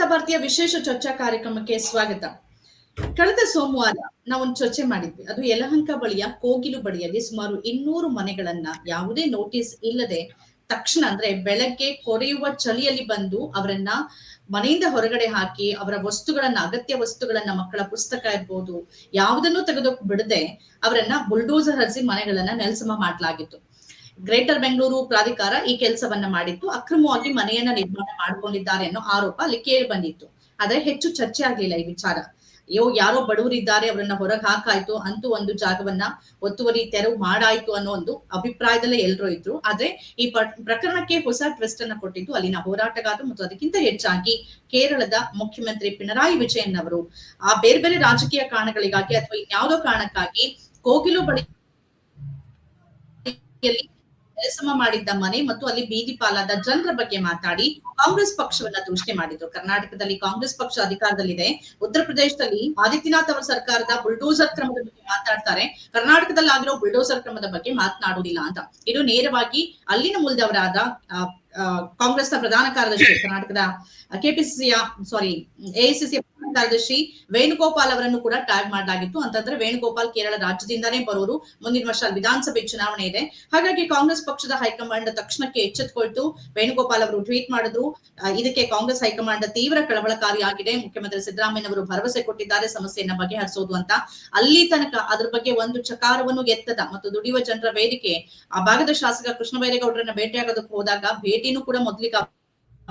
ವಾರ್ತಾ ಭಾರತೀಯ ವಿಶೇಷ ಚರ್ಚಾ ಕಾರ್ಯಕ್ರಮಕ್ಕೆ ಸ್ವಾಗತ. ಕಳೆದ ಸೋಮವಾರ ನಾವೊಂದು ಚರ್ಚೆ ಮಾಡಿದ್ವಿ. ಅದು ಯಲಹಂಕ ಬಳಿಯ ಕೋಗಿಲು ಬಳಿಯಲ್ಲಿ ಸುಮಾರು ಇನ್ನೂರು ಮನೆಗಳನ್ನ ಯಾವುದೇ ನೋಟಿಸ್ ಇಲ್ಲದೆ ತಕ್ಷಣ ಅಂದ್ರೆ ಬೆಳಗ್ಗೆ ಕೊರೆಯುವ ಚಳಿಯಲ್ಲಿ ಬಂದು ಅವರನ್ನ ಮನೆಯಿಂದ ಹೊರಗಡೆ ಹಾಕಿ ಅವರ ವಸ್ತುಗಳನ್ನ, ಅಗತ್ಯ ವಸ್ತುಗಳನ್ನ ಮಕ್ಕಳ ಪುಸ್ತಕ ಇರ್ಬೋದು, ಯಾವುದನ್ನು ತೆಗೆದು ಬಿಡದೆ ಅವರನ್ನ ಬುಲ್ಡೋಸರ್ ಹರಿಸಿ ಮನೆಗಳನ್ನ ನೆಲಸಮ ಮಾಡಲಾಗಿತ್ತು. ಗ್ರೇಟರ್ ಬೆಂಗಳೂರು ಪ್ರಾಧಿಕಾರ ಈ ಕೆಲಸವನ್ನ ಮಾಡಿತ್ತು. ಅಕ್ರಮವಾಗಿ ಮನೆಯನ್ನ ನಿರ್ಮಾಣ ಮಾಡ್ಕೊಂಡಿದ್ದಾರೆ ಅನ್ನೋ ಆರೋಪ ಅಲ್ಲಿ ಕೇಳಿ ಬಂದಿತ್ತು. ಆದ್ರೆ ಹೆಚ್ಚು ಚರ್ಚೆ ಆಗ್ಲಿಲ್ಲ ಈ ವಿಚಾರ. ಅಯ್ಯೋ, ಯಾರೋ ಬಡವರಿದ್ದಾರೆ, ಅವರನ್ನ ಹೊರಗೆ ಹಾಕಾಯ್ತು ಅಂತೂ ಒಂದು ಜಾಗವನ್ನ ಒತ್ತುವರಿ ತೆರವು ಮಾಡಾಯ್ತು ಅನ್ನೋ ಒಂದು ಅಭಿಪ್ರಾಯದಲ್ಲೇ ಎಲ್ಲರೂ ಇದ್ರು. ಆದ್ರೆ ಈ ಪ್ರಕರಣಕ್ಕೆ ಹೊಸ ಟ್ವಿಸ್ಟ್ ಅನ್ನ ಕೊಟ್ಟಿದ್ದು ಅಲ್ಲಿನ ಹೋರಾಟಗಾರರು ಮತ್ತು ಅದಕ್ಕಿಂತ ಹೆಚ್ಚಾಗಿ ಕೇರಳದ ಮುಖ್ಯಮಂತ್ರಿ ಪಿಣರಾಯಿ ವಿಜಯನ್ ಅವರು. ಆ ಬೇರೆ ಬೇರೆ ರಾಜಕೀಯ ಕಾರಣಗಳಿಗಾಗಿ ಅಥವಾ ಯಾವುದೋ ಕಾರಣಕ್ಕಾಗಿ ಕೋಗಿಲು ಬಳಿ ನೆಲಸಮ ಮಾಡಿದ್ದ ಮನೆ ಮತ್ತು ಅಲ್ಲಿ ಬೀದಿ ಪಾಲಾದ ಜನರ ಬಗ್ಗೆ ಮಾತಾಡಿ ಕಾಂಗ್ರೆಸ್ ಪಕ್ಷವನ್ನ ದೂಷಣೆ ಮಾಡಿದ್ರು. ಕರ್ನಾಟಕದಲ್ಲಿ ಕಾಂಗ್ರೆಸ್ ಪಕ್ಷ ಅಧಿಕಾರದಲ್ಲಿದೆ. ಉತ್ತರ ಪ್ರದೇಶದಲ್ಲಿ ಆದಿತ್ಯನಾಥ್ ಅವರ ಸರ್ಕಾರದ ಬುಲ್ಡೋಸರ್ ಕ್ರಮದ ಬಗ್ಗೆ ಮಾತಾಡ್ತಾರೆ. ಕರ್ನಾಟಕದಲ್ಲಿ ಆಗಿರೋ ಬುಲ್ಡೋಸರ್ ಕ್ರಮದ ಬಗ್ಗೆ ಮಾತನಾಡುವುದಿಲ್ಲ ಅಂತ. ಇದು ನೇರವಾಗಿ ಅಲ್ಲಿನ ಮೂಲದವರಾದ ಕಾಂಗ್ರೆಸ್ನ ಪ್ರಧಾನ ಕಾರ್ಯದರ್ಶಿ ಕರ್ನಾಟಕದ ಕೆಪಿಸಿಸಿಯ ಸಾರಿ ಎಐಸಿಸಿ ಕಾರ್ಯದರ್ಶಿ ವೇಣುಗೋಪಾಲ್ ಅವರನ್ನು ಕೂಡ ಟ್ಯಾಗ್ ಮಾಡಲಾಗಿತ್ತು. ಅಂತಂದ್ರೆ ವೇಣುಗೋಪಾಲ್ ಕೇರಳ ರಾಜ್ಯದಿಂದಾನೇ ಬರೋರು. ಮುಂದಿನ ವರ್ಷ ವಿಧಾನಸಭೆ ಚುನಾವಣೆ ಇದೆ. ಹಾಗಾಗಿ ಕಾಂಗ್ರೆಸ್ ಪಕ್ಷದ ಹೈಕಮಾಂಡ್ ತಕ್ಷಣಕ್ಕೆ ಎಚ್ಚೆತ್ತುಕೊಳ್ತು ವೇಣುಗೋಪಾಲ್ ಅವರು ಟ್ವೀಟ್ ಮಾಡಿದ್ರು. ಇದಕ್ಕೆ ಕಾಂಗ್ರೆಸ್ ಹೈಕಮಾಂಡ್ ತೀವ್ರ ಕಳವಳಕಾರಿಯಾಗಿದೆ. ಮುಖ್ಯಮಂತ್ರಿ ಸಿದ್ದರಾಮಯ್ಯ ಅವರು ಭರವಸೆ ಕೊಟ್ಟಿದ್ದಾರೆ. ಸಮಸ್ಯೆಯನ್ನ ಬಗೆಹರಿಸೋದು ಅಂತ. ಅಲ್ಲಿ ತನಕ ಅದ್ರ ಬಗ್ಗೆ ಒಂದು ಚಕಾರವನ್ನು ಎತ್ತದ ಮತ್ತು ದುಡಿಯುವ ಜನರ ವೇದಿಕೆ ಆ ಭಾಗದ ಶಾಸಕ ಕೃಷ್ಣ ಬೈರೇಗೌಡರನ್ನ ಭೇಟಿಯಾಗೋದಕ್ಕೆ ಹೋದಾಗ ಭೇಟಿನೂ ಕೂಡ ಮೊದ್ಲಿಗೆ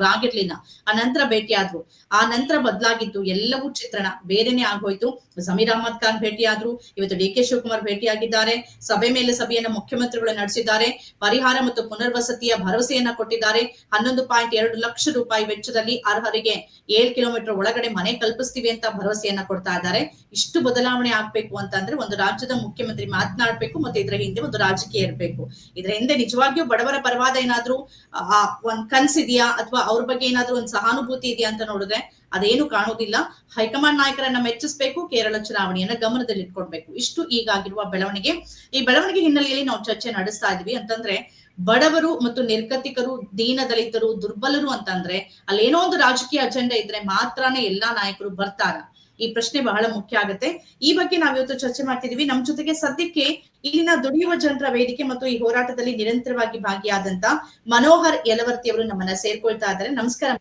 ಆಗಿರ್ಲಿಲ್ಲ. ಆ ನಂತರ ಭೇಟಿಯಾದ್ರು ಆ ನಂತರ ಬದಲಾಗಿದ್ದು ಎಲ್ಲವೂ ಚಿತ್ರಣ. ಬೇರೆನೆ ಆಗೋಯ್ತು. ಸಮೀರ್ ಅಹಮದ್ ಖಾನ್ ಭೇಟಿಯಾದ್ರು. ಇವತ್ತು ಡಿ ಕೆ ಶಿವಕುಮಾರ್ ಭೇಟಿಯಾಗಿದ್ದಾರೆ. ಸಭೆ ಮೇಲೆ ಸಭೆಯನ್ನ ಮುಖ್ಯಮಂತ್ರಿಗಳು ನಡೆಸಿದ್ದಾರೆ. ಪರಿಹಾರ ಮತ್ತು ಪುನರ್ವಸತಿಯ ಭರವಸೆಯನ್ನ ಕೊಟ್ಟಿದ್ದಾರೆ. ಹನ್ನೊಂದು ಪಾಯಿಂಟ್ ಎರಡು ಲಕ್ಷ ರೂಪಾಯಿ ವೆಚ್ಚದಲ್ಲಿ ಅರ್ಹರಿಗೆ ಏಳು ಕಿಲೋಮೀಟರ್ ಒಳಗಡೆ ಮನೆ ಕಲ್ಪಿಸ್ತೀವಿ ಅಂತ ಭರವಸೆಯನ್ನ ಕೊಡ್ತಾ ಇದ್ದಾರೆ. ಇಷ್ಟು ಬದಲಾವಣೆ ಆಗ್ಬೇಕು ಅಂತಂದ್ರೆ ಒಂದು ರಾಜ್ಯದ ಮುಖ್ಯಮಂತ್ರಿ ಮಾತನಾಡ್ಬೇಕು ಮತ್ತೆ ಇದರ ಹಿಂದೆ ಒಂದು ರಾಜಕೀಯ ಇರಬೇಕು. ಇದರ ಹಿಂದೆ ನಿಜವಾಗಿಯೂ ಬಡವರ ಪರವಾದ ಏನಾದ್ರೂ, ಆ, ಒಂದ್ ಕನ್ಸಿದೆಯಾ ಅಥವಾ ಅವ್ರ ಬಗ್ಗೆ ಏನಾದ್ರು ಒಂದು ಸಹಾನುಭೂತಿ ಇದೆಯಾ ಅಂತ ನೋಡಿದ್ರೆ ಅದೇನು ಕಾಣೋದಿಲ್ಲ. ಹೈಕಮಾಂಡ್ ನಾಯಕರನ್ನ ಮೆಚ್ಚಿಸಬೇಕು, ಕೇರಳ ಚುನಾವಣೆಯನ್ನ ಗಮನದಲ್ಲಿ ಇಟ್ಕೊಳ್ಬೇಕು ಇಷ್ಟು ಈಗಾಗಿರುವ ಬೆಳವಣಿಗೆ. ಈ ಬೆಳವಣಿಗೆ ಹಿನ್ನೆಲೆಯಲ್ಲಿ ನಾವು ಚರ್ಚೆ ನಡೆಸ್ತಾ ಇದ್ವಿ ಅಂತಂದ್ರೆ, ಬಡವರು ಮತ್ತು ನಿರ್ಗತಿಕರು, ದೀನ ದಲಿತರು, ದುರ್ಬಲರು ಅಂತಂದ್ರೆ ಅಲ್ಲೇನೋ ಒಂದು ರಾಜಕೀಯ ಅಜೆಂಡಾ ಇದ್ರೆ ಮಾತ್ರನೇ ಎಲ್ಲಾ ನಾಯಕರು ಬರ್ತಾರ. ಈ ಪ್ರಶ್ನೆ ಬಹಳ ಮುಖ್ಯ ಆಗುತ್ತೆ. ಈ ಬಗ್ಗೆ ನಾವಿವತ್ತು ಚರ್ಚೆ ಮಾಡ್ತಿದೀವಿ. ನಮ್ ಜೊತೆಗೆ ಸದ್ಯಕ್ಕೆ ಇಲ್ಲಿನ ದುಡಿಯುವ ಜನರ ವೇದಿಕೆ ಮತ್ತು ಈ ಹೋರಾಟದಲ್ಲಿ ನಿರಂತರವಾಗಿ ಭಾಗಿಯಾದಂತ ಮನೋಹರ್ ಯಲವರ್ತಿ ಅವರು ನಮ್ಮನ್ನ ಸೇರ್ಕೊಳ್ತಾ ಇದ್ದಾರೆ. ನಮಸ್ಕಾರ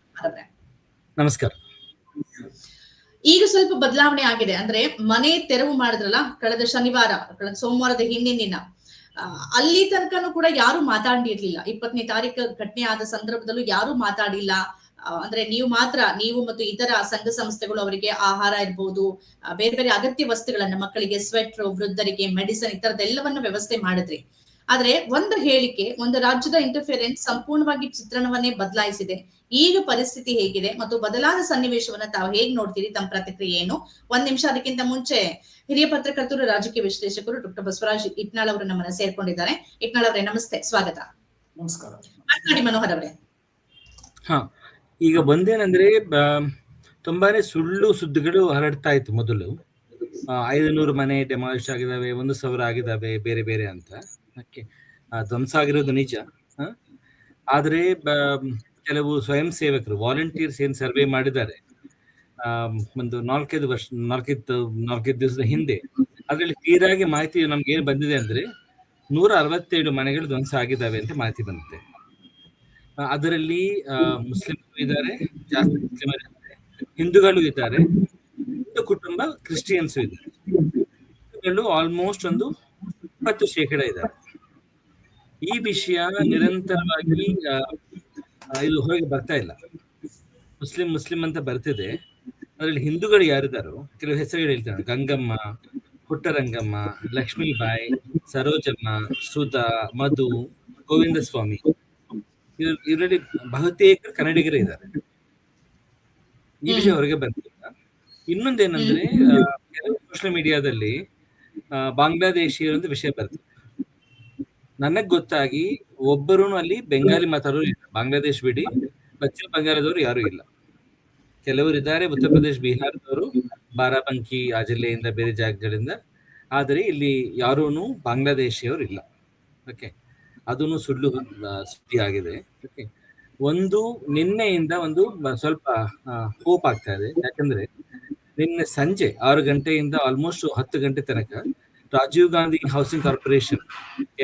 ನಮಸ್ಕಾರ. ಈಗ ಸ್ವಲ್ಪ ಬದಲಾವಣೆ ಆಗಿದೆ. ಅಂದ್ರೆ ಮನೆ ತೆರವು ಮಾಡಿದ್ರಲ್ಲ ಕಳೆದ ಶನಿವಾರ ಕಳೆದ ಸೋಮವಾರದ ಹಿಂದಿನ ಅಲ್ಲಿ ತನಕನೂ ಕೂಡ ಯಾರು ಮಾತಾಡಿರ್ಲಿಲ್ಲ ಇಪ್ಪತ್ತನೇ ತಾರೀಕು ಘಟನೆ ಆದ ಸಂದರ್ಭದಲ್ಲೂ ಯಾರು ಮಾತಾಡಿಲ್ಲ. ಅಂದ್ರೆ ನೀವು ಮಾತ್ರ ನೀವು ಮತ್ತು ಇತರ ಸಂಘ ಸಂಸ್ಥೆಗಳು ಅವರಿಗೆ ಆಹಾರ ಇರ್ಬೋದು ಬೇರೆ ಬೇರೆ ಅಗತ್ಯ ವಸ್ತುಗಳನ್ನ ಮಕ್ಕಳಿಗೆ ಸ್ವೆಟ್ರು ವೃದ್ಧರಿಗೆ ಮೆಡಿಸನ್ ಈ ತರದೆಲ್ಲವನ್ನ ವ್ಯವಸ್ಥೆ ಮಾಡಿದ್ರಿ. ಆದ್ರೆ ಒಂದು ಹೇಳಿಕೆ ಒಂದು ರಾಜ್ಯದ ಇಂಟರ್ಫಿಯರೆನ್ಸ್ ಸಂಪೂರ್ಣವಾಗಿ ಚಿತ್ರಣವನ್ನೇ ಬದಲಾಯಿಸಿದೆ. ಈಗ ಪರಿಸ್ಥಿತಿ ಹೇಗಿದೆ ಮತ್ತು ಬದಲಾದ ಸನ್ನಿವೇಶವನ್ನ ತಾವು ಹೇಗ್ ನೋಡ್ತೀರಿ ತಮ್ಮ ಪ್ರತಿಕ್ರಿಯೆ ಏನು? ಒಂದ್ ನಿಮಿಷ ಅದಕ್ಕಿಂತ ಮುಂಚೆ ಹಿರಿಯ ಪತ್ರಕರ್ತರು ರಾಜಕೀಯ ವಿಶ್ಲೇಷಕರು ಡಾಕ್ಟರ್ ಬಸವರಾಜ್ ಇಟ್ನಾಳ್ ಅವರು ನಮ್ಮನ್ನ ಸೇರ್ಕೊಂಡಿದ್ದಾರೆ. ಇಟ್ನಾಳ್ ಅವರೇ ನಮಸ್ತೆ ಸ್ವಾಗತ. ನಮಸ್ಕಾರ. ಮಾತನಾಡಿ ಮನೋಹರ್ ಅವರೇ. ಹಾ ಈಗ ಒಂದೇನಂದ್ರೆ ಬ- ತುಂಬಾನೇ ಸುಳ್ಳು ಸುದ್ದಿಗಳು ಹರಡ್ತಾ ಇತ್ತು ಮೊದಲು. ಐದು ಐದುನೂರು ಮನೆ ಡೆಮಾಲಿಶ್ ಆಗಿದಾವೆ, ಒಂದು ಸಾವಿರ ಆಗಿದಾವೆ, ಬೇರೆ ಬೇರೆ ಅಂತ. ಧ್ವಂಸ ಆಗಿರೋದು ನಿಜ. ಆದರೆ ಕೆಲವು ಸ್ವಯಂ ಸೇವಕರು ವಾಲಂಟಿಯರ್ಸ್ ಏನ್ ಸರ್ವೆ ಮಾಡಿದ್ದಾರೆ ಒಂದು ನಾಲ್ಕೈದು ವರ್ಷ, ನಾಲ್ಕೈದು ನಾಲ್ಕೈದು ದಿವಸದ ಹಿಂದೆ, ಅದರಲ್ಲಿ ತೀರಾಗಿ ಮಾಹಿತಿ ನಮ್ಗೆ ಏನ್ ಬಂದಿದೆ ಅಂದ್ರೆ, ನೂರ ಅರವತ್ತೇಳು ಮನೆಗಳು ಧ್ವಂಸ ಆಗಿದ್ದಾವೆ ಅಂತ ಮಾಹಿತಿ ಬಂದಿದೆ. ಅದರಲ್ಲಿ ಮುಸ್ಲಿಮರು ಇದ್ದಾರೆ ಜಾಸ್ತಿ ಮುಸ್ಲಿಮರು ಇದ್ದಾರೆ ಹಿಂದೂಗಳು ಇದ್ದಾರೆ ಹಿಂದೂ ಕುಟುಂಬ ಕ್ರಿಶ್ಚಿಯನ್ಸ್ ಇದ್ದಾರೆ. ಹಿಂದೂಗಳು ಆಲ್ಮೋಸ್ಟ್ ಒಂದು ಇಪ್ಪತ್ತು ಶೇಕಡ ಇದ್ದಾರೆ. ಈ ವಿಷಯ ನಿರಂತರವಾಗಿ ಆ, ಹೋಗಿ ಹೊರಗೆ ಬರ್ತಾ ಇಲ್ಲ. ಮುಸ್ಲಿಂ ಮುಸ್ಲಿಂ ಅಂತ ಬರ್ತಿದೆ. ಅದರಲ್ಲಿ ಹಿಂದೂಗಳು ಯಾರಿದ್ದಾರೋ ಕೆಲವು ಹೆಸರುಗಳು ಹೇಳ್ತಾರೆ ಗಂಗಮ್ಮ ಪುಟ್ಟರಂಗಮ್ಮ ಲಕ್ಷ್ಮೀಬಾಯಿ ಸರೋಜಮ್ಮ ಸುಧಾ ಮಧು ಗೋವಿಂದ ಸ್ವಾಮಿ ಇವರಲ್ಲಿ ಬಹುತೇಕ ಕನ್ನಡಿಗರೇ ಇದ್ದಾರೆ. ಈ ವಿಷಯ ಹೊರಗೆ ಬಂದಿಲ್ಲ. ಇನ್ನೊಂದೇನಂದ್ರೆ ಕೆಲವು ಸೋಷಿಯಲ್ ಮೀಡಿಯಾದಲ್ಲಿ ಬಾಂಗ್ಲಾದೇಶಿಯರು ಒಂದು ವಿಷಯ ಬರ್ತದೆ. ನನಗ್ ಗೊತ್ತಾಗಿ ಒಬ್ಬರು ಅಲ್ಲಿ ಬೆಂಗಾಲಿ ಮಾತಾಡೋರು ಇಲ್ಲ. ಬಾಂಗ್ಲಾದೇಶ್ ಬಿಡಿ ಪಶ್ಚಿಮ ಬಂಗಾಳದವರು ಯಾರು ಇಲ್ಲ. ಕೆಲವರು ಇದ್ದಾರೆ ಉತ್ತರ ಪ್ರದೇಶ ಬಿಹಾರದವರು ಬಾರಾಬಂಕಿ ಆ ಜಿಲ್ಲೆಯಿಂದ ಬೇರೆ ಜಾಗಗಳಿಂದ. ಆದರೆ ಇಲ್ಲಿ ಯಾರೂ ಬಾಂಗ್ಲಾದೇಶಿಯವರು ಇಲ್ಲ. ಓಕೆ ಅದನ್ನು ಸುಳ್ಳು ಸುದ್ದಿ ಆಗಿದೆ. ಓಕೆ ಒಂದು ನಿನ್ನೆಯಿಂದ ಒಂದು ಸ್ವಲ್ಪ ಹೋಪ್ ಆಗ್ತಾ ಇದೆ. ಯಾಕಂದ್ರೆ ನಿನ್ನೆ ಸಂಜೆ ಆರು ಗಂಟೆಯಿಂದ ಆಲ್ಮೋಸ್ಟ್ ಹತ್ತು ಗಂಟೆ ತನಕ Rajiv Gandhi housing corporation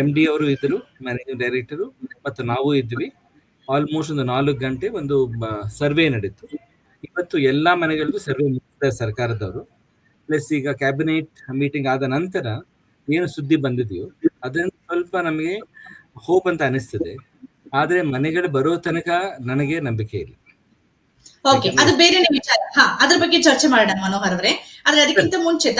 M D ಅವರು ಇದ್ದರು ಮ್ಯಾನೇಜಿಂಗ್ ಡೈರೆಕ್ಟರು ಮತ್ತು ನಾವು ಇದ್ವಿ. ಆಲ್ಮೋಸ್ಟ್ ಒಂದು ನಾಲ್ಕು ಗಂಟೆ ಒಂದು ಸರ್ವೆ ನಡೀತು. ಇವತ್ತು ಎಲ್ಲಾ ಮನೆಗಳಿಗೂ ಸರ್ವೆ ಮುಗಿಸಿದ್ದಾರೆ ಸರ್ಕಾರದವರು. ಪ್ಲಸ್ ಈಗ ಕ್ಯಾಬಿನೆಟ್ ಮೀಟಿಂಗ್ ಆದ ನಂತರ ಏನು ಸುದ್ದಿ ಬಂದಿದೆಯೋ ಅದನ್ನು ಸ್ವಲ್ಪ ನಮಗೆ ಹೋಪ್ ಅಂತ ಅನಿಸ್ತದೆ. ಆದ್ರೆ ಮನೆಗಳು ಬರೋ ತನಕ ನನಗೆ ನಂಬಿಕೆ ಇಲ್ಲ. ಓಕೆ ಅದು ಬೇರೆನೆ ವಿಚಾರ. ಹಾ ಅದ್ರ ಬಗ್ಗೆ ಚರ್ಚೆ ಮಾಡೋಣ ಮನೋಹರ್ ಅವರೇ. ಆದ್ರೆ ಅದಕ್ಕಿಂತ ಮುಂಚೆ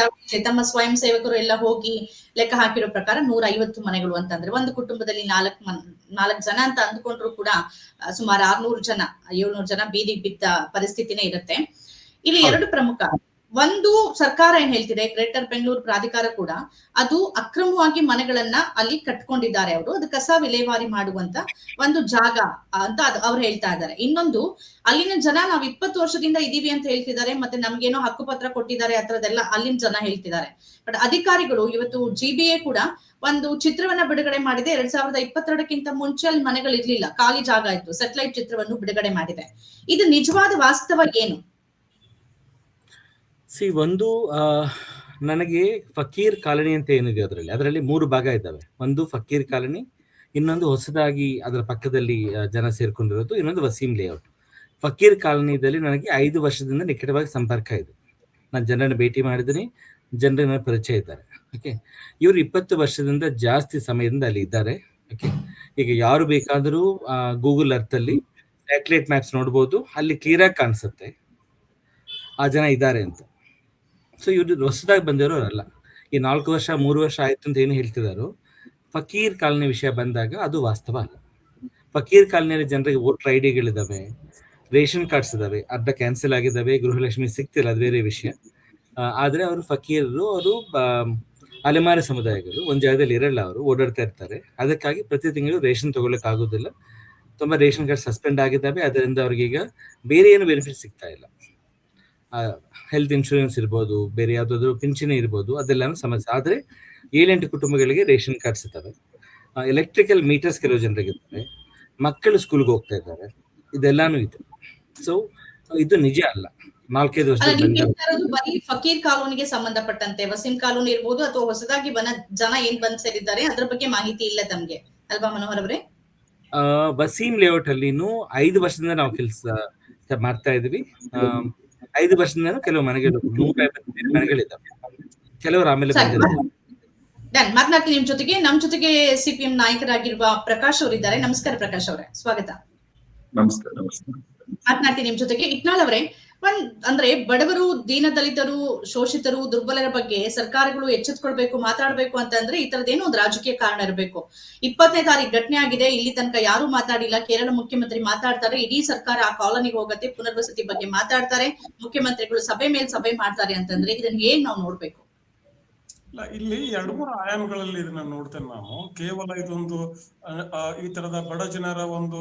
ತಮ್ಮ ಸ್ವಯಂ ಸೇವಕರು ಎಲ್ಲ ಹೋಗಿ ಲೆಕ್ಕ ಹಾಕಿರೋ ಪ್ರಕಾರ ನೂರ ಐವತ್ತು ಮನೆಗಳು ಅಂತಂದ್ರೆ ಒಂದು ಕುಟುಂಬದಲ್ಲಿ ನಾಲ್ಕು ಮನ್ ನಾಲ್ಕು ಜನ ಅಂತ ಅಂದ್ಕೊಂಡ್ರು ಕೂಡ ಸುಮಾರು ಆರ್ನೂರು ಜನ ಏಳ್ನೂರು ಜನ ಬೀದಿಗೆ ಬಿದ್ದ ಪರಿಸ್ಥಿತಿನೇ ಇರುತ್ತೆ. ಇಲ್ಲಿ ಎರಡು ಪ್ರಮುಖ ಒಂದು ಸರ್ಕಾರ ಏನ್ ಹೇಳ್ತಿದೆ ಗ್ರೇಟರ್ ಬೆಂಗಳೂರು ಪ್ರಾಧಿಕಾರ ಕೂಡ ಅದು ಅಕ್ರಮವಾಗಿ ಮನೆಗಳನ್ನ ಅಲ್ಲಿ ಕಟ್ಕೊಂಡಿದ್ದಾರೆ ಅವರು. ಅದು ಕಸ ವಿಲೇವಾರಿ ಮಾಡುವಂತ ಒಂದು ಜಾಗ ಅಂತ ಅವ್ರು ಹೇಳ್ತಾ ಇದ್ದಾರೆ. ಇನ್ನೊಂದು, ಅಲ್ಲಿನ ಜನ ನಾವ್ ಇಪ್ಪತ್ತು ವರ್ಷದಿಂದ ಇದೀವಿ ಅಂತ ಹೇಳ್ತಿದ್ದಾರೆ, ಮತ್ತೆ ನಮ್ಗೇನೋ ಹಕ್ಕುಪತ್ರ ಕೊಟ್ಟಿದ್ದಾರೆ ಆ ಥರದ್ದೆಲ್ಲ ಅಲ್ಲಿನ ಜನ ಹೇಳ್ತಿದ್ದಾರೆ. ಬಟ್ ಅಧಿಕಾರಿಗಳು ಇವತ್ತು ಜಿ ಬಿ ಎ ಕೂಡ ಒಂದು ಚಿತ್ರವನ್ನ ಬಿಡುಗಡೆ ಮಾಡಿದೆ. ಎರಡ್ ಸಾವಿರದ ಇಪ್ಪತ್ತೆರಡಕ್ಕಿಂತ ಮುಂಚೆ ಅಲ್ಲಿ ಮನೆಗಳು ಇರ್ಲಿಲ್ಲ ಖಾಲಿ ಜಾಗ ಇತ್ತು. ಸೆಟಲೈಟ್ ಚಿತ್ರವನ್ನು ಬಿಡುಗಡೆ ಮಾಡಿದೆ. ಇದು ನಿಜವಾದ ವಾಸ್ತವ ಏನು? ಸಿ ಒಂದು ನನಗೆ ಫಕೀರ್ ಕಾಲನಿ ಅಂತ ಏನಿದೆ ಅದರಲ್ಲಿ ಅದರಲ್ಲಿ ಮೂರು ಭಾಗ ಇದ್ದಾವೆ. ಒಂದು ಫಕೀರ್ ಕಾಲನಿ, ಇನ್ನೊಂದು ಹೊಸದಾಗಿ ಅದರ ಪಕ್ಕದಲ್ಲಿ ಜನ ಸೇರ್ಕೊಂಡಿರೋದು, ಇನ್ನೊಂದು ವಸೀಂ ಲೇಔಟ್ ಫಕೀರ್ ಕಾಲನಿದಲ್ಲಿ ನನಗೆ ಐದು ವರ್ಷದಿಂದ ನಿಕಟವಾಗಿ ಸಂಪರ್ಕ ಇದೆ. ನಾನು ಜನರನ್ನು ಭೇಟಿ ಮಾಡಿದ್ದೀನಿ ಜನರಿಗೆ ನನ್ನ ಪರಿಚಯ ಇದ್ದಾರೆ ಓಕೆ ಇವರು ಇಪ್ಪತ್ತು ವರ್ಷದಿಂದ ಜಾಸ್ತಿ ಸಮಯದಿಂದ ಅಲ್ಲಿ ಇದ್ದಾರೆ ಓಕೆ ಈಗ ಯಾರು ಬೇಕಾದರೂ ಗೂಗಲ್ ಅರ್ಥಲ್ಲಿ ಸ್ಯಾಟಲೈಟ್ ಮ್ಯಾಪ್ಸ್ ನೋಡ್ಬೋದು, ಅಲ್ಲಿ ಕ್ಲಿಯರಾಗಿ ಕಾಣಿಸುತ್ತೆ, ಆ ಜನ ಇದ್ದಾರೆ ಅಂತ. ಸೊ ಇವರು ಹೊಸದಾಗಿ ಬಂದಿರೋ ಅಲ್ಲ ಈ ನಾಲ್ಕು ವರ್ಷ, ಮೂರು ವರ್ಷ ಆಯ್ತು ಅಂತ ಏನು ಹೇಳ್ತಿದಾರೋ. ಫಕೀರ್ ಕಾಲನಿ ವಿಷಯ ಬಂದಾಗ ಅದು ವಾಸ್ತವ ಅಲ್ಲ. ಫಕೀರ್ ಕಾಲನಿಯಲ್ಲಿ ಜನರಿಗೆ ವೋಟರ್ ಐ ಡಿಗಳಿದ್ದಾವೆ ರೇಷನ್ ಕಾರ್ಡ್ಸ್ ಇದಾವೆ, ಅರ್ಧ ಕ್ಯಾನ್ಸಲ್ ಆಗಿದ್ದಾವೆ ಗೃಹಲಕ್ಷ್ಮಿ ಸಿಗ್ತಿಲ್ಲ, ಅದು ಬೇರೆ ವಿಷಯ. ಆದ್ರೆ ಅವರು ಫಕೀರರು, ಅವರು ಅಲೆಮಾರಿ ಸಮುದಾಯಗಳು, ಒಂದ್ ಜಾಗದಲ್ಲಿ ಇರಲ್ಲ ಅವರು, ಓಡಾಡ್ತಾ ಇರ್ತಾರೆ. ಅದಕ್ಕಾಗಿ ಪ್ರತಿ ತಿಂಗಳು ರೇಷನ್ ತಗೊಳಕ್ ಆಗೋದಿಲ್ಲ ತುಂಬಾ ರೇಷನ್ ಕಾರ್ಡ್ ಸಸ್ಪೆಂಡ್ ಆಗಿದ್ದಾವೆ ಅದರಿಂದ ಅವ್ರಿಗೆ ಈಗ ಬೇರೆ ಏನು ಬೆನಿಫಿಟ್ ಸಿಗ್ತಾ ಇಲ್ಲ. ಹೆಲ್ತ್ ಇನ್ಶೂರೆನ್ಸ್ ಇರ್ಬೋದು ಬೇರೆ ಯಾವ್ದಾದ್ರು ಪಿಂಚಣಿ ಇರ್ಬೋದು ಅದೆಲ್ಲಾನು ಸಮಸ್ಯೆ. ಆದ್ರೆ ಏಳೆಂಟು ಕುಟುಂಬಗಳಿಗೆ ರೇಷನ್ ಕಾರ್ಡ್ ಸಿಗ್ತವೆ ಎಲೆಕ್ಟ್ರಿಕಲ್ ಮೀಟರ್ಸ್ ಕೆಲವು ಜನರಿಗೆ ಇರ್ತವೆ. ಮಕ್ಕಳು ಸ್ಕೂಲ್ಗೆ ಹೋಗ್ತಾ ಇದ್ದಾರೆ. ಇದೆಲ್ಲಾನು ಇದೆ. ಸೊ ಇದು ನಿಜ ಅಲ್ಲ. ನಾಲ್ಕೈದು ವರ್ಷ ಬರೀ ಫಕೀರ್ ಕಾಲೋನಿಗೆ ಸಂಬಂಧಪಟ್ಟಂತೆ. ವಸೀಂ ಕಾಲೋನಿ ಇರ್ಬೋದು ಅಥವಾ ಹೊಸದಾಗಿ ಬನ ಜನ ಏನ್ ಬಂದ್ ಸೇರಿದ್ದಾರೆ ಅದ್ರ ಬಗ್ಗೆ ಮಾಹಿತಿ ಇಲ್ಲ ತಮ್ಗೆ. ಅಲ್ವಾ ಮನೋಹರ್ ಅವರೇ? ವಸೀಂ ಲೇಔಟ್ ಅಲ್ಲಿನೂ ಐದು ವರ್ಷದಿಂದ ನಾವು ಕೆಲಸ ಮಾಡ್ತಾ ಇದ್ವಿ ಐದು ವರ್ಷದಿಂದ ಕೆಲವು ಮನೆಗಳು ನೂರ ಐವತ್ತು ಮನೆಗಳಿದ್ದಾವೆ ಕೆಲವರು ಆಮೇಲೆ ಡನ್ ಮಾತನಾಡ್ತೀನಿ ನಿಮ್ ಜೊತೆಗೆ. ನಮ್ ಜೊತೆಗೆ ಸಿಪಿಎಂ ನಾಯಕರಾಗಿರುವ ಪ್ರಕಾಶ್ ಅವರಿದ್ದಾರೆ. ನಮಸ್ಕಾರ ಪ್ರಕಾಶ್ ಅವರೇ. ಸ್ವಾಗತ. ನಮಸ್ಕಾರ ನಮಸ್ಕಾರ. ಮಾತನಾಡ್ತೀನಿ ನಿಮ್ ಜೊತೆಗೆ. ಇಟ್ನಾಳ್ ಅವರೇ ಒಂದ್ ಅಂದ್ರೆ ಬಡವರು ದೀನ ದಲಿತರು ಶೋಷಿತರು, ದುರ್ಬಲರ ಬಗ್ಗೆ ಸರ್ಕಾರಗಳು ಎಚ್ಚೆತ್ಕೊಳ್ಬೇಕು, ಮಾತಾಡ್ಬೇಕು ಅಂತಂದ್ರೆ ಈ ತರದೇನೋ ಒಂದು ರಾಜಕೀಯ ಕಾರಣ ಇರಬೇಕು. ಇಪ್ಪತ್ತನೇ ತಾರೀಕು ಘಟನೆ ಆಗಿದೆ, ಇಲ್ಲಿ ತನಕ ಯಾರು ಮಾತಾಡಿಲ್ಲ. ಕೇರಳ ಮುಖ್ಯಮಂತ್ರಿ ಮಾತಾಡ್ತಾರೆ, ಇಡೀ ಸರ್ಕಾರ ಆ ಕಾಲೋನಿಗೆ ಹೋಗತ್ತೆ, ಪುನರ್ವಸತಿ ಬಗ್ಗೆ ಮಾತಾಡ್ತಾರೆ. ಮುಖ್ಯಮಂತ್ರಿಗಳು ಸಭೆ ಮೇಲೆ ಸಭೆ ಮಾಡ್ತಾರೆ ಅಂತಂದ್ರೆ ಇದನ್ನ ಏನ್ ನಾವು ನೋಡ್ಬೇಕು? ಇಲ್ಲ ಎರಡು ಮೂರು ಆಯಾಮಗಳಲ್ಲಿ ಇದನ್ನ ನೋಡ್ತೇನೆ ನಾನು. ಕೇವಲ ಇದೊಂದು ಈ ತರದ ಬಡ ಜನರ ಒಂದು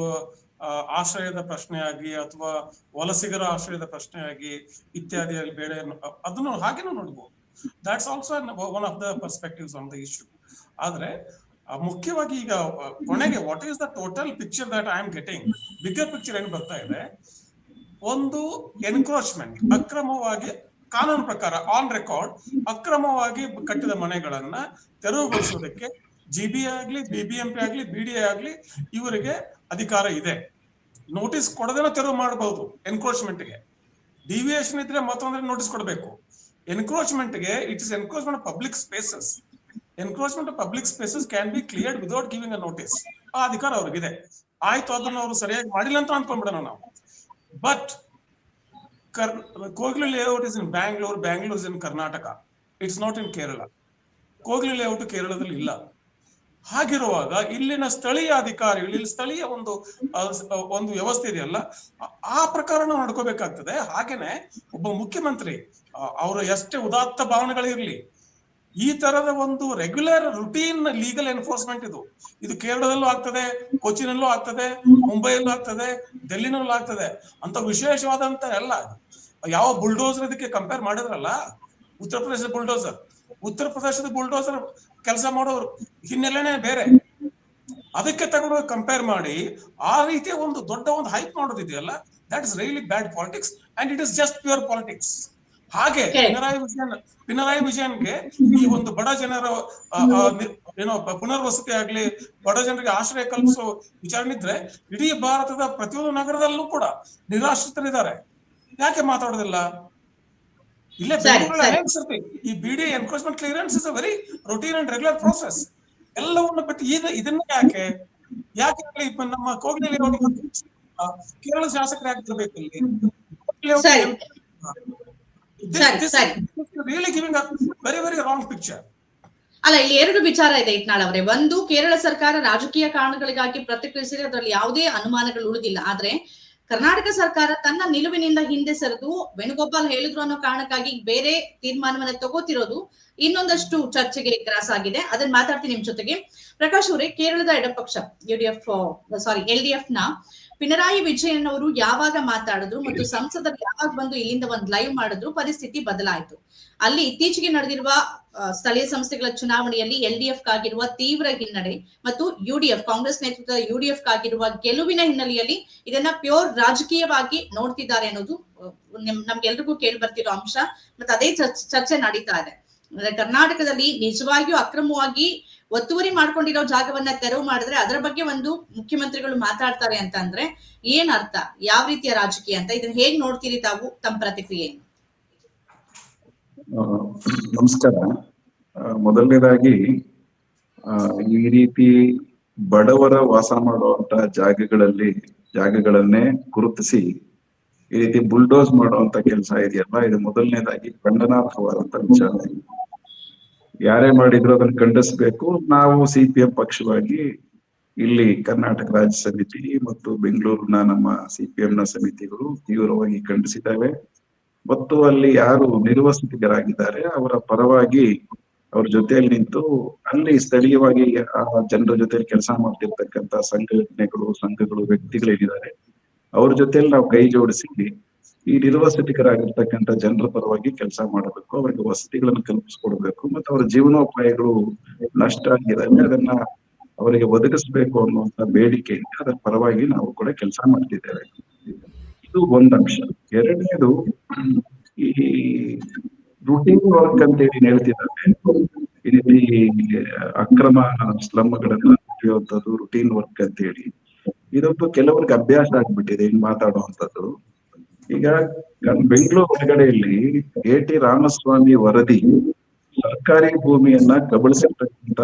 ಆಶ್ರಯದ ಪ್ರಶ್ನೆಯಾಗಿ ಅಥವಾ ವಲಸಿಗರ ಆಶ್ರಯದ ಪ್ರಶ್ನೆಯಾಗಿ ಇತ್ಯಾದಿಯಲ್ಲಿ ಬೇರೆ ಅದನ್ನು ಹಾಗೇನೂ ನೋಡ್ಬೋದು. That's also one of the perspectives on the issue ಆದ್ರೆ ಮುಖ್ಯವಾಗಿ ಈಗ ಕೊನೆಗೆ what is the total picture that I am getting bigger picture ಏನ್ ಬರ್ತಾ ಇದೆ? ಒಂದು ಎನ್ಕ್ರೋಚ್ಮೆಂಟ್ ಅಕ್ರಮವಾಗಿ ಕಾನೂನು ಪ್ರಕಾರ ಆನ್ ರೆಕಾರ್ಡ್ ಅಕ್ರಮವಾಗಿ ಕಟ್ಟಿದ ಮನೆಗಳನ್ನ ತೆರವುಗೊಳಿಸೋದಕ್ಕೆ ಜಿ ಬಿ ಆಗ್ಲಿ ಬಿಬಿಎಂಪಿ ಆಗ್ಲಿ ಬಿಡಿಎ ಆಗ್ಲಿ ಇವರಿಗೆ ಅಧಿಕಾರ ಇದೆ. ನೋಟಿಸ್ ಕೊಡದೇನೋ ತೆರವು ಮಾಡಬಹುದು ಎನ್ಕ್ರೋಚ್ಮೆಂಟ್ಗೆ ಡಿವಿಯೇಷನ್ ಇದ್ರೆ ಮತ್ತೊಂದ್ರೆ ನೋಟಿಸ್ ಕೊಡಬೇಕು. ಎನ್ಕ್ರೋಚ್ಮೆಂಟ್ಗೆ it is encroachment public spaces encroachment public spaces can be cleared without giving a notice ಆ ಅಧಿಕಾರ ಅವ್ರಿಗಿದೆ. ಆಯ್ತು, ಅದನ್ನ ಅವರು ಸರಿಯಾಗಿ ಮಾಡಿಲ್ಲ ಅಂತ ಅನ್ಕೊಂಡ್ಬಿಡೋಣ ನಾವು. ಬಟ್ ಕರ್ Kogilu layout is in Bangalore Bangalore is in Karnataka it's not in Kerala Kogilu layout ಕೇರಳದಲ್ಲಿ ಇಲ್ಲ. ಹಾಗಿರುವಾಗ ಇಲ್ಲಿನ ಸ್ಥಳೀಯ ಅಧಿಕಾರಿಗಳು, ಇಲ್ಲಿ ಸ್ಥಳೀಯ ಒಂದು ಒಂದು ವ್ಯವಸ್ಥೆ ಇದೆಯಲ್ಲ, ಆ- ಪ್ರಕಾರ ನಾವು ನಡ್ಕೋಬೇಕಾಗ್ತದೆ. ಹಾಗೇನೆ ಒಬ್ಬ ಮುಖ್ಯಮಂತ್ರಿ ಅವರ ಎಷ್ಟೇ ಉದಾತ್ತ ಭಾವನೆಗಳಿರ್ಲಿ, ಈ ತರದ ಒಂದು ರೆಗ್ಯುಲರ್ ರುಟೀನ್ ಲೀಗಲ್ ಎನ್ಫೋರ್ಸ್ಮೆಂಟ್ ಇದು. ಇದು ಕೇರಳದಲ್ಲೂ ಆಗ್ತದೆ, ಕೊಚ್ಚಿನಲ್ಲೂ ಆಗ್ತದೆ, ಮುಂಬೈಯಲ್ಲೂ ಆಗ್ತದೆ ಡೆಲ್ಲಿನಲ್ಲೂ ಆಗ್ತದೆ. ಅಂತ ವಿಶೇಷವಾದಂತ ಎಲ್ಲ ಯಾವ ಬುಲ್ಡೋಸರ್ ಇದಕ್ಕೆ ಕಂಪೇರ್ ಮಾಡಿದ್ರಲ್ಲ? ಉತ್ತರ ಪ್ರದೇಶದ ಬುಲ್ಡೋಸರ್ ಉತ್ತರ ಪ್ರದೇಶದ ಬುಲ್ಡೋಸರ್ ಕೆಲಸ ಮಾಡೋರು ಹಿನ್ನೆಲೆನೇ ಬೇರೆ. ಅದಕ್ಕೆ ತಗೊಂಡು ಕಂಪೇರ್ ಮಾಡಿ ಆ ರೀತಿಯ ಒಂದು ದೊಡ್ಡ ಒಂದು hype ಮಾಡೋದಿದೆಯಲ್ಲ that is really bad politics and it is just pure politics ಹಾಗೆ. ಪಿನರಾಯಿ ವಿಜಯನ್ ಪಿನರಾಯಿ ವಿಜಯನ್ಗೆ ಈ ಒಂದು ಬಡ ಜನರ ಏನೋ ಪುನರ್ವಸತಿ ಆಗ್ಲಿ ಬಡ ಜನರಿಗೆ ಆಶ್ರಯ ಕಲ್ಪಿಸೋ ವಿಚಾರಣೆ ಇದ್ರೆ ಇಡೀ ಭಾರತದ ಪ್ರತಿಯೊಂದು ನಗರದಲ್ಲೂ ಕೂಡ ನಿರಾಶ್ರಿತರಿದ್ದಾರೆ. ಯಾಕೆ ಮಾತಾಡೋದಿಲ್ಲ? ಇಲ್ಲೇ. ಅನ್ಸುತ್ತೆ ಈ ಬಿಡಿ encroachment clearance is a very routine and regular process ಎಲ್ಲವನ್ನು ಬಿಟ್ಟು ಇದನ್ನ ಯಾಕೆ? ಯಾಕೆ ನಮ್ಮ ಕೋಗಿಲೆ ಕೇರಳ ಶಾಸಕರು ಯಾಕೆ ಇರ್ಬೇಕು ಇಲ್ಲಿ. Really giving very very wrong picture ಅಲ್ಲ ಇಲ್ಲಿ ಎರಡು ವಿಚಾರ ಇದೆ ಇಟ್ನಾಳ್ ಅವರೇ. ಒಂದು ಕೇರಳ ಸರ್ಕಾರ ರಾಜಕೀಯ ಕಾರಣಗಳಿಗಾಗಿ ಪ್ರತಿಕ್ರಿಯಿಸಿದ್ರೆ ಅದರಲ್ಲಿ ಯಾವುದೇ ಅನುಮಾನಗಳು ಉಳಿದಿಲ್ಲ. ಆದ್ರೆ ಕರ್ನಾಟಕ ಸರ್ಕಾರ ತನ್ನ ನಿಲುವಿನಿಂದ ಹಿಂದೆ ಸರಿದು ವೇಣುಗೋಪಾಲ್ ಹೇಳಿದ್ರು ಅನ್ನೋ ಕಾರಣಕ್ಕಾಗಿ ಬೇರೆ ತೀರ್ಮಾನವನ್ನ ತಗೋತಿರೋದು ಇನ್ನೊಂದಷ್ಟು ಚರ್ಚೆಗೆ ಗ್ರಾಸ ಆಗಿದೆ. ಅದನ್ನ ಮಾತಾಡ್ತೀನಿ ನಿಮ್ ಜೊತೆಗೆ. ಪ್ರಕಾಶ್ ಅವರೇ, ಕೇರಳದ ಎಡಪಕ್ಷ, U D F sorry L D ಎಫ್ನ Pinarayi Vijayan ಅವರು ಯಾವಾಗ ಮಾತಾಡಿದ್ರು ಮತ್ತು ಸಂಸದರು ಯಾವಾಗ ಬಂದು ಇಲ್ಲಿಂದ ಒಂದು ಲೈವ್ ಮಾಡಿದ್ರು, ಪರಿಸ್ಥಿತಿ ಬದಲಾಯಿತು. ಅಲ್ಲಿ ಇತ್ತೀಚೆಗೆ ನಡೆದಿರುವ ಸ್ಥಳೀಯ ಸಂಸ್ಥೆಗಳ ಚುನಾವಣೆಯಲ್ಲಿ ಎಲ್ ಡಿ ಎಫ್ ಆಗಿರುವ ತೀವ್ರ ಹಿನ್ನಡೆ ಮತ್ತು ಯುಡಿಎಫ್ ಕಾಂಗ್ರೆಸ್ ನೇತೃತ್ವದ ಯುಡಿಎಫ್ ಆಗಿರುವ ಗೆಲುವಿನ ಹಿನ್ನೆಲೆಯಲ್ಲಿ ಇದನ್ನ ಪ್ಯೂರ್ ರಾಜಕೀಯವಾಗಿ ನೋಡ್ತಿದ್ದಾರೆ ಅನ್ನೋದು ನಮ್ಗೆಲ್ರಿಗೂ ಕೇಳಿ ಬರ್ತಿರೋ ಅಂಶ. ಮತ್ತೆ ಅದೇ ಚರ್ಚ್- ನಡೀತಾ ಇದೆ. ಅಂದ್ರೆ ಕರ್ನಾಟಕದಲ್ಲಿ ನಿಜವಾಗಿಯೂ ಅಕ್ರಮವಾಗಿ ಒತ್ತುವರಿ ಮಾಡ್ಕೊಂಡಿರೋ ಜಾಗವನ್ನ ತೆರವು ಮಾಡಿದ್ರೆ ಅದರ ಬಗ್ಗೆ ಒಂದು ಮುಖ್ಯಮಂತ್ರಿಗಳು ಮಾತಾಡ್ತಾರೆ ಅಂತ ಅಂದ್ರೆ ಏನ್ ಅರ್ಥ? ಯಾವ ರೀತಿಯ ರಾಜಕೀಯ ಅಂತ? ಇದನ್ನ ಹೇಗ್ ನೋಡ್ತೀರಿ ತಾವು, ತಮ್ಮ ಪ್ರತಿಕ್ರಿಯೆ ನಮಸ್ಕಾರ. ಮೊದಲನೇದಾಗಿ ಈ ರೀತಿ ಬಡವರ ವಾಸ ಮಾಡುವಂತ ಜಾಗಗಳಲ್ಲಿ, ಜಾಗಗಳನ್ನೇ ಗುರುತಿಸಿ, ಈ ರೀತಿ ಬುಲ್ಡೋಸ್ ಮಾಡುವಂತ ಕೆಲಸ ಇದೆಯಲ್ಲ ಇದು ಮೊದಲನೇದಾಗಿ ಖಂಡನಾರ್ಹವಾದಂತ ವಿಚಾರ. ಯಾರೇ ಮಾಡಿದ್ರು ಅದನ್ನ ಖಂಡಿಸಬೇಕು. ನಾವು ಸಿ ಪಿ ಎಂ ಪಕ್ಷವಾಗಿ ಇಲ್ಲಿ ಕರ್ನಾಟಕ ರಾಜ್ಯ ಸಮಿತಿ ಮತ್ತು ಬೆಂಗಳೂರಿನ ನಮ್ಮ ಸಿ ಪಿ ಎಂನ ಸಮಿತಿಗಳು ತೀವ್ರವಾಗಿ ಖಂಡಿಸಿದ್ದಾವೆ. ಮತ್ತು ಅಲ್ಲಿ ಯಾರು ನಿರ್ವಸತಿಗರಾಗಿದ್ದಾರೆ, ಅವರ ಪರವಾಗಿ ಅವ್ರ ಜೊತೆಯಲ್ಲಿ ನಿಂತು ಅಲ್ಲಿ ಸ್ಥಳೀಯವಾಗಿ ಆ ಜನರ ಜೊತೆಲಿ ಕೆಲಸ ಮಾಡ್ತಿರ್ತಕ್ಕಂತ ಸಂಘಟನೆಗಳು, ಸಂಘಗಳು, ವ್ಯಕ್ತಿಗಳೇನಿದ್ದಾರೆ, ಅವ್ರ ಜೊತೆಯಲ್ಲಿ ನಾವು ಕೈ ಜೋಡಿಸಿ ಈ ನಿರ್ವಸತಿಕರಾಗಿರ್ತಕ್ಕಂಥ ಜನರ ಪರವಾಗಿ ಕೆಲಸ ಮಾಡಬೇಕು, ಅವರಿಗೆ ವಸತಿಗಳನ್ನು ಕಲ್ಪಿಸ್ಕೊಡ್ಬೇಕು ಮತ್ತು ಅವರ ಜೀವನೋಪಾಯಗಳು ನಷ್ಟ ಆಗಿದೆ ಅದನ್ನ ಅವರಿಗೆ ಒದಗಿಸ್ಬೇಕು ಅನ್ನುವಂತ ಬೇಡಿಕೆ ಅದರ ಪರವಾಗಿ ನಾವು ಕೂಡ ಕೆಲಸ ಮಾಡ್ತಿದ್ದೇವೆ. ಇದು ಒಂದ್ ಅಂಶ. ಎರಡನೇದು, ಈ ರುಟೀನ್ ವರ್ಕ್ ಅಂತ ಹೇಳಿ ಹೇಳ್ತಿದ್ದಾರೆ. ಇಲ್ಲಿ, ಅಕ್ರಮ ಸ್ಲಮ್ಗಳನ್ನ ಮುಟ್ಟಿಯುವಂಥದ್ದು ರುಟೀನ್ ವರ್ಕ್ ಅಂತ ಹೇಳಿ ಇದೊಂದು ಕೆಲವರಿಗೆ ಅಭ್ಯಾಸ ಆಗ್ಬಿಟ್ಟಿದೆ ಹಿಂಗ್ ಮಾತಾಡುವಂಥದ್ದು. ಈಗ ಬೆಂಗಳೂರು ಹೊರಗಡೆಯಲ್ಲಿ ಎ ಟಿ ರಾಮಸ್ವಾಮಿ ವರದಿ ಸರ್ಕಾರಿ ಭೂಮಿಯನ್ನ ಕಬಳಿಸಿರ್ತಕ್ಕಂತ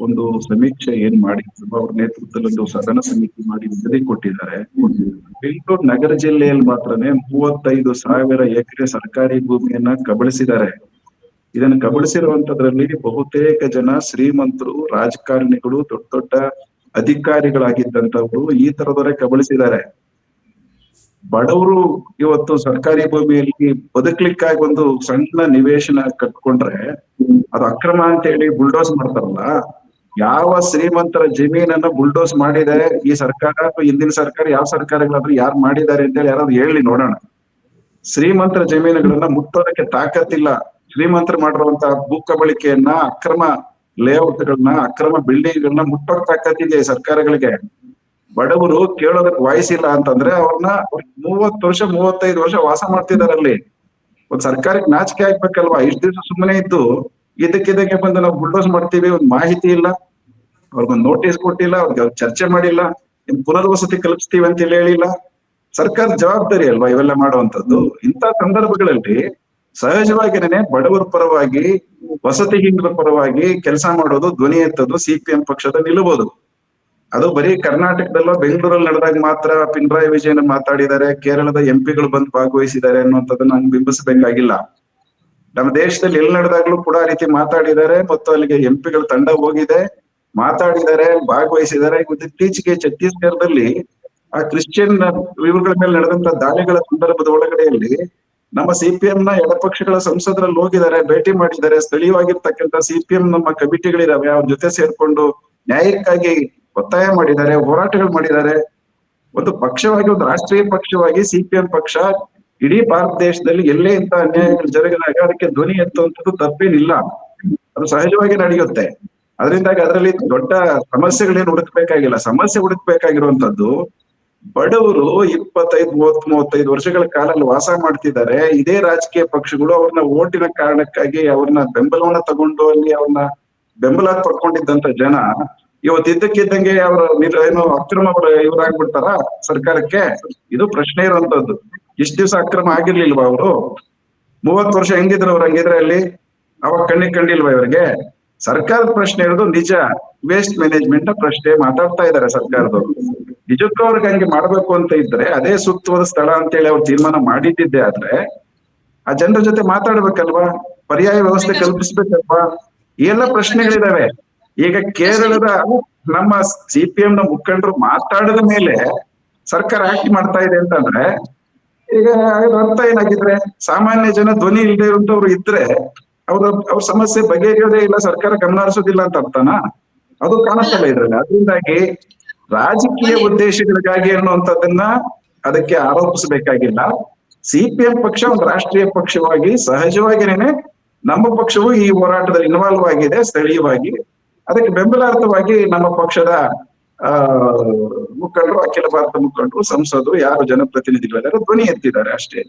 ಒಂದು ಸಮೀಕ್ಷೆ ಏನ್ ಮಾಡಿದ್ರು ಅವ್ರ ನೇತೃತ್ವದಲ್ಲಿ ಒಂದು ಸದನ ಸಮಿತಿ ಮಾಡಿ ನಿಗದಿ ಕೊಟ್ಟಿದ್ದಾರೆ. ಬೆಂಗಳೂರು ನಗರ ಜಿಲ್ಲೆಯಲ್ಲಿ ಮಾತ್ರನೇ ಮೂವತ್ತೈದು ಸಾವಿರ ಎಕರೆ ಸರ್ಕಾರಿ ಭೂಮಿಯನ್ನ ಕಬಳಿಸಿದ್ದಾರೆ. ಇದನ್ನು ಕಬಳಿಸಿರುವಂತದ್ರಲ್ಲಿ ಬಹುತೇಕ ಜನ ಶ್ರೀಮಂತರು, ರಾಜಕಾರಣಿಗಳು, ದೊಡ್ಡ ದೊಡ್ಡ ಅಧಿಕಾರಿಗಳಾಗಿದ್ದಂತವರು ಈ ತರದವರೇ ಕಬಳಿಸಿದ್ದಾರೆ. ಬಡವರು ಇವತ್ತು ಸರ್ಕಾರಿ ಭೂಮಿಯಲ್ಲಿ ಬದುಕ್ಲಿಕ್ಕಾಗಿ ಒಂದು ಸಣ್ಣ ನಿವೇಶನ ಕಟ್ಕೊಂಡ್ರೆ ಅದು ಅಕ್ರಮ ಅಂತ ಹೇಳಿ ಬುಲ್ಡೋಸ್ ಮಾಡ್ತಾರಲ್ಲ ಯಾವ ಶ್ರೀಮಂತರ ಜಮೀನನ್ನ ಬುಲ್ಡೋಸ್ ಮಾಡಿದೆ? ಈ ಸರ್ಕಾರ ಅಥವಾ ಹಿಂದಿನ ಸರ್ಕಾರ, ಯಾವ ಸರ್ಕಾರಗಳಾದ್ರೂ ಯಾರು ಮಾಡಿದ್ದಾರೆ ಅಂತ ಹೇಳಿ ಯಾರಾದ್ರೂ ಹೇಳಿ ನೋಡೋಣ. ಶ್ರೀಮಂತರ ಜಮೀನುಗಳನ್ನ ಮುಟ್ಟೋದಕ್ಕೆ ತಾಕತ್ತಿಲ್ಲ. ಶ್ರೀಮಂತರು ಮಾಡಿರುವಂತ ಭೂ ಕಬಳಿಕೆಯನ್ನ ಅಕ್ರಮ ಲೇಔಟ್ಗಳನ್ನ, ಅಕ್ರಮ ಬಿಲ್ಡಿಂಗ್ ಗಳನ್ನ ಮುಟ್ಟೋಕ್ ತಾಕತ್ತಿದೆ ಸರ್ಕಾರಗಳಿಗೆ. ಬಡವರು ಕೇಳೋದಕ್ಕೆ ವಯಸ್ಸಿಲ್ಲ ಅಂತಂದ್ರೆ ಅವ್ರನ್ನ ಮೂವತ್ತು ವರ್ಷ, ಮೂವತ್ತೈದು ವರ್ಷ ವಾಸ ಮಾಡ್ತಿದ್ದಾರೆ ಅಲ್ಲಿ. ಒಂದ್ ಸರ್ಕಾರಕ್ಕೆ ನಾಚಿಕೆ ಆಗ್ಬೇಕಲ್ವಾ? ಇಷ್ಟು ದಿವಸ ಸುಮ್ಮನೆ ಇದ್ದು ಇದಕ್ಕಿದ್ದಕ್ಕೆ ಬಂದು ನಾವು ಬುಲ್ಡೋಸ್ ಮಾಡ್ತೀವಿ, ಒಂದ್ ಮಾಹಿತಿ ಇಲ್ಲ. ಅವ್ರಿಗೊಂದು ನೋಟಿಸ್ ಕೊಟ್ಟಿಲ್ಲ, ಅವ್ರಿಗೆ ಅವ್ರು ಚರ್ಚೆ ಮಾಡಿಲ್ಲ, ಇನ್ ಪುನರ್ವಸತಿ ಕಲ್ಪಿಸ್ತೀವಿ ಅಂತ ಹೇಳಿ ಹೇಳಿಲ್ಲ. ಸರ್ಕಾರದ ಜವಾಬ್ದಾರಿ ಅಲ್ವಾ ಇವೆಲ್ಲ ಮಾಡುವಂತದ್ದು ಇಂಥ ಸಂದರ್ಭಗಳಲ್ಲಿ ಸಹಜವಾಗಿನೇ ಬಡವರ ಪರವಾಗಿ ವಸತಿಹೀನರ ಪರವಾಗಿ ಕೆಲಸ ಮಾಡೋದು ಧ್ವನಿ ಎತ್ತದು ಸಿಪಿಎಂ ಪಕ್ಷದ ನಿಲ್ಲಬಹುದು ಅದು ಬರೀ ಕರ್ನಾಟಕದಲ್ಲೋ ಬೆಂಗಳೂರಲ್ಲಿ ನಡೆದಾಗ ಮಾತ್ರ ಪಿಣರಾಯಿ ವಿಜಯನ್ ಮಾತಾಡಿದ್ದಾರೆ, ಕೇರಳದ ಎಂಪಿಗಳು ಬಂದು ಭಾಗವಹಿಸಿದ್ದಾರೆ ಅನ್ನುವಂಥದ್ದು ನಂಗೆ ಬಿಂಬಿಸಬೇಕಾಗಿಲ್ಲ ನಮ್ಮ ದೇಶದಲ್ಲಿ ಎಲ್ಲಿ ನಡೆದಾಗ್ಲೂ ಕೂಡ ಆ ರೀತಿ ಮಾತಾಡಿದ್ದಾರೆ, ಮತ್ತು ಅಲ್ಲಿಗೆ ಎಂಪಿಗಳ ತಂಡ ಹೋಗಿದೆ. ಮಾತಾಡಿದ್ದಾರೆ ಭಾಗವಹಿಸಿದ್ದಾರೆ ಇವತ್ತು ಇತ್ತೀಚೆಗೆ ಛತ್ತೀಸ್ಗಢದಲ್ಲಿ ಆ ಕ್ರಿಶ್ಚಿಯನ್ ಇವರುಗಳ ಮೇಲೆ ನಡೆದಂತ ದಾಳಿಗಳ ಸಂದರ್ಭದ ಒಳಗಡೆಯಲ್ಲಿ ನಮ್ಮ ಸಿಪಿಎಂ ನ ಎಡಪಕ್ಷಗಳ ಸಂಸದರಲ್ಲಿ ಹೋಗಿದ್ದಾರೆ, ಭೇಟಿ ಮಾಡಿದ್ದಾರೆ. ಸ್ಥಳೀಯವಾಗಿರ್ತಕ್ಕಂಥ ಸಿಪಿಎಂ ನಮ್ಮ ಕಮಿಟಿಗಳಿದಾವೆ. ಅವ್ರ ಜೊತೆ ಸೇರ್ಕೊಂಡು ನ್ಯಾಯಕ್ಕಾಗಿ ಒತ್ತಾಯ ಮಾಡಿದ್ದಾರೆ, ಹೋರಾಟಗಳು ಮಾಡಿದ್ದಾರೆ. ಒಂದು ಪಕ್ಷವಾಗಿ, ಒಂದು ರಾಷ್ಟ್ರೀಯ ಪಕ್ಷವಾಗಿ ಸಿಪಿಎಂ ಪಕ್ಷ ಇಡೀ ಭಾರತ ದೇಶದಲ್ಲಿ ಎಲ್ಲೇ ಇಂತ ಅನ್ಯಾಯಗಳು ಜರುಗಿದಾಗ ಅದಕ್ಕೆ ಧ್ವನಿ ಎತ್ತುವಂಥದ್ದು ತಪ್ಪೇನಿಲ್ಲ. ಅದು ಸಹಜವಾಗಿ ನಡೆಯುತ್ತೆ. ಅದರಿಂದಾಗಿ ಅದರಲ್ಲಿ ದೊಡ್ಡ ಸಮಸ್ಯೆಗಳೇನು ಹುಡುಕ್ಬೇಕಾಗಿಲ್ಲ. ಸಮಸ್ಯೆ ಹುಡುಕ್ಬೇಕಾಗಿರುವಂತದ್ದು ಬಡವರು ಇಪ್ಪತ್ತೈದು ಮೂವತ್ ಮೂವತ್ತೈದು ವರ್ಷಗಳ ಕಾಲ ಅಲ್ಲಿ ವಾಸ ಮಾಡ್ತಿದ್ದಾರೆ. ಇದೇ ರಾಜಕೀಯ ಪಕ್ಷಗಳು ಅವ್ರನ್ನ ಓಟಿನ ಕಾರಣಕ್ಕಾಗಿ ಅವ್ರನ್ನ ಬೆಂಬಲವನ್ನ ತಗೊಂಡು ಅಲ್ಲಿ ಅವ್ರನ್ನ ಬೆಂಬಲ ಪಡ್ಕೊಂಡಿದ್ದಂತ ಜನ ಇವತ್ತು ಇದ್ದಕ್ಕಿದ್ದಂಗೆ ಅವ್ರ ಏನು ಅಕ್ರಮ ಇವರಾಗ್ಬಿಡ್ತಾರ? ಸರ್ಕಾರಕ್ಕೆ ಇದು ಪ್ರಶ್ನೆ ಇರುವಂತದ್ದು ಇಷ್ಟ ದಿವಸ ಅಕ್ರಮ ಆಗಿರ್ಲಿಲ್ವಾ ಅವರು? ಮೂವತ್ತು ವರ್ಷ ಹೆಂಗಿದ್ರು ಅವ್ರು ಹಂಗಿದ್ರೆ ಅಲ್ಲಿ? ಅವಾಗ ಕಣ್ಣಿಗೆ ಕಂಡಿಲ್ವಾ ಇವರಿಗೆ? ಸರ್ಕಾರದ ಪ್ರಶ್ನೆ ಇರೋದು ನಿಜ ವೇಸ್ಟ್ ಮ್ಯಾನೇಜ್ಮೆಂಟ್ ಪ್ರಶ್ನೆ ಮಾತಾಡ್ತಾ ಇದ್ದಾರೆ ಸರ್ಕಾರದವರು. ನಿಜಕ್ಕೂ ಅವ್ರಿಗೆ ಹಂಗೆ ಮಾಡ್ಬೇಕು ಅಂತ ಇದ್ರೆ ಅದೇ ಸೂಕ್ತವಾದ ಸ್ಥಳ ಅಂತೇಳಿ ಅವ್ರು ತೀರ್ಮಾನ ಮಾಡಿದ್ದಿದ್ದೆ ಆದ್ರೆ ಆ ಜನರ ಜೊತೆ ಮಾತಾಡ್ಬೇಕಲ್ವಾ? ಪರ್ಯಾಯ ವ್ಯವಸ್ಥೆ ಕಲ್ಪಿಸ್ಬೇಕಲ್ವಾ? ಎಲ್ಲ ಪ್ರಶ್ನೆಗಳಿದಾವೆ. ಈಗ ಕೇರಳದ ನಮ್ಮ ಸಿಪಿಎಂ ನ ಮುಖಂಡರು ಮಾತಾಡಿದ ಮೇಲೆ ಸರ್ಕಾರ ಆಕ್ಟ್ ಮಾಡ್ತಾ ಇದೆ ಅಂತಂದ್ರೆ ಈಗ ಅರ್ಥ ಏನಾಗಿದ್ರೆ? ಸಾಮಾನ್ಯ ಜನ ಧ್ವನಿ ಇಲ್ಲದೆ ಇರುವಂತವ್ರು ಇದ್ರೆ ಅವ್ರ ಅವ್ರ ಸಮಸ್ಯೆ ಬಗೆಹರಿಯೋದೇ ಇಲ್ಲ ಸರ್ಕಾರ ಗಮನ ಹರಿಸೋದಿಲ್ಲ ಅಂತ ಅರ್ಥನಾ? ಅದು ಕಾಣುತ್ತಲ್ಲ ಇದ್ರಲ್ಲಿ. ಅದರಿಂದಾಗಿ ರಾಜಕೀಯ ಉದ್ದೇಶಗಳಿಗಾಗಿ ಅನ್ನುವಂಥದ್ದನ್ನ ಅದಕ್ಕೆ ಆರೋಪಿಸಬೇಕಾಗಿಲ್ಲ. ಸಿಪಿಎಂ ಪಕ್ಷ ಒಂದು ರಾಷ್ಟ್ರೀಯ ಪಕ್ಷವಾಗಿ ಸಹಜವಾಗಿನೇನೆ ನಮ್ಮ ಪಕ್ಷವು ಈ ಹೋರಾಟದಲ್ಲಿ ಇನ್ವಾಲ್ವ್ ಆಗಿದೆ ಸ್ಥಳೀಯವಾಗಿ. ಅದಕ್ಕೆ ಬೆಂಬಲಾರ್ಥವಾಗಿ ನಮ್ಮ ಪಕ್ಷದ ಆ ಮುಖಂಡರು ಅಖಿಲ ಭಾರತ ಮುಖಂಡರು ಸಂಸದರು ಯಾರು ಜನಪ್ರತಿನಿಧಿಗಳಿದ್ದಾರೆ ಧ್ವನಿ ಎತ್ತಿದ್ದಾರೆ ಅಷ್ಟೇ.